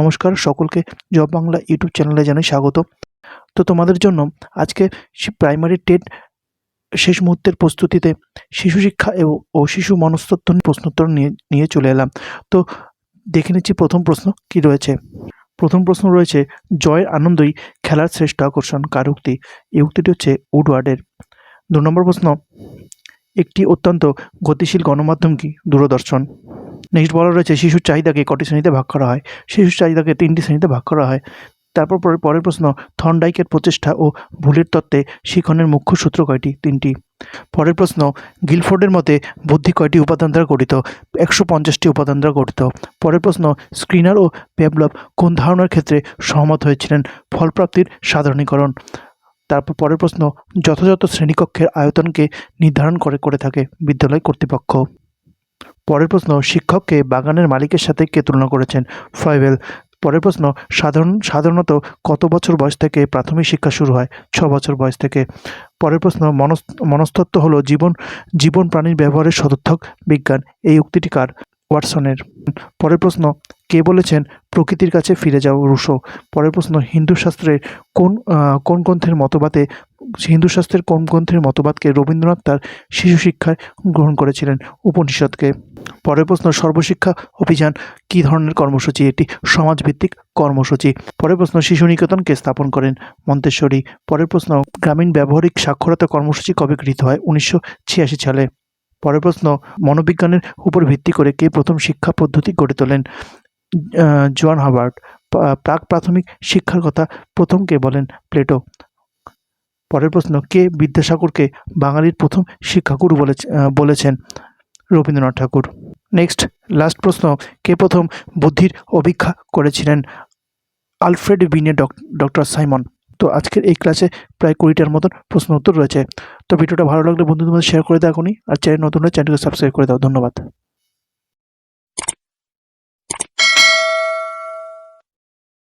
নমস্কার, সকলকে job Bangla YouTube চ্যানেলে জানাই স্বাগত। তো তোমাদের জন্য আজকে প্রাইমারি টেট শেষ মুহূর্তের প্রস্তুতিতে শিশু শিক্ষা ও শিশু মনস্তত্ত্ব নিয়ে প্রশ্নোত্তর নিয়ে নিয়ে চলে এলাম। তো দেখে নিচ্ছি প্রথম প্রশ্ন কি রয়েছে? প্রথম প্রশ্ন রয়েছে, জয়ের আনন্দই খেলার শ্রেষ্ঠ আকর্ষণ, কার উক্তি? এই উক্তিটি হচ্ছে উডওয়ার্ডের। দু নম্বর প্রশ্ন, একটি অত্যন্ত গতিশীল গণমাধ্যম কি? দূরদর্শন। নেক্সট বলা রয়েছে, শিশুর চাহিদাকে কটি শ্রেণীতে ভাগ করা হয়? শিশুর চাহিদাকে তিনটি শ্রেণীতে ভাগ করা হয়। তারপর পরে, পরের প্রশ্ন থর্নডাইকের প্রচেষ্টা ও ভুলের তত্ত্বে শিখনের মুখ্য সূত্র কয়টি? তিনটি। পরের প্রশ্ন, গিলফোর্ডের মতে বুদ্ধি কয়টি উপাদান দ্বারা গঠিত? একশো পঞ্চাশটি উপাদান দ্বারা গঠিত। পরের প্রশ্ন, স্ক্রিনার ও পেভলভ কোন ধারণার ক্ষেত্রে সহমত হয়েছিলেন? ফলপ্রাপ্তির সাধারণীকরণ। তারপর পরের প্রশ্ন, যথাযথ শ্রেণীকক্ষের আয়তনকে নির্ধারণ করে করে থাকে বিদ্যালয় কর্তৃপক্ষ। পরের প্রশ্ন, শিক্ষককে বাগানের মালিকের সাথে কে তুলনা করেছেন? ফয়বেল পরের প্রশ্ন, সাধারণ, সাধারণত কত বছর বয়স থেকে প্রাথমিক শিক্ষা শুরু হয়? ছ বছর বয়স থেকে। পরের প্রশ্ন মনস মনস্তত্ত্ব হলো জীবন জীবন প্রাণীর ব্যবহারের সদর্থক বিজ্ঞান। এই উক্তিটি কার? ওয়াটসনের। পরের প্রশ্ন, কে বলেছেন প্রকৃতির কাছে ফিরে যাও রুশো? পরের প্রশ্ন হিন্দু শাস্ত্রের কোন কোন গ্রন্থের মতবাদে হিন্দু শাস্ত্রের কোন গ্রন্থের মতবাদকে রবীন্দ্রনাথ তার শিশু শিক্ষায় গ্রহণ করেছিলেন উপনিষদকে। পরের প্রশ্ন, সর্বশিক্ষা অভিযান কী ধরনের কর্মসূচি? এটি সমাজভিত্তিক কর্মসূচি। পরের প্রশ্ন শিশু নিকেতনকে স্থাপন করেন মন্তেশ্বরী। পরের প্রশ্ন, গ্রামীণ ব্যবহারিক সাক্ষরতা কর্মসূচি কবে গৃহীত হয়? উনিশশো ছিয়াশি সালে। পরের প্রশ্ন, মনোবিজ্ঞানের উপর ভিত্তি করে কে প্রথম শিক্ষা পদ্ধতি গড়ে তোলেন? জন হাবার্ট প্রাক প্রাথমিক শিক্ষার কথা প্রথম কে বলেন? প্লেটো। পরের প্রশ্ন, কে বিদ্যাসাগরকে বাঙালির প্রথম শিক্ষাগুরু বলে বলেছেন রবীন্দ্রনাথ ঠাকুর? নেক্সট লাস্ট প্রশ্ন, কে প্রথম বুদ্ধির অভিক্ষা করেছিলেন? আলফ্রেড বিনে ডক্টর সাইমন। তো আজকের এই ক্লাসে প্রায় কুড়িটার মতন প্রশ্ন উত্তর রয়েছে। তো ভিডিওটা ভালো লাগলে বন্ধুদের মধ্যে শেয়ার করে এখনই, আর চ্যানেল নতুন হলে চ্যানেলকে সাবস্ক্রাইব করে দাও। ধন্যবাদ।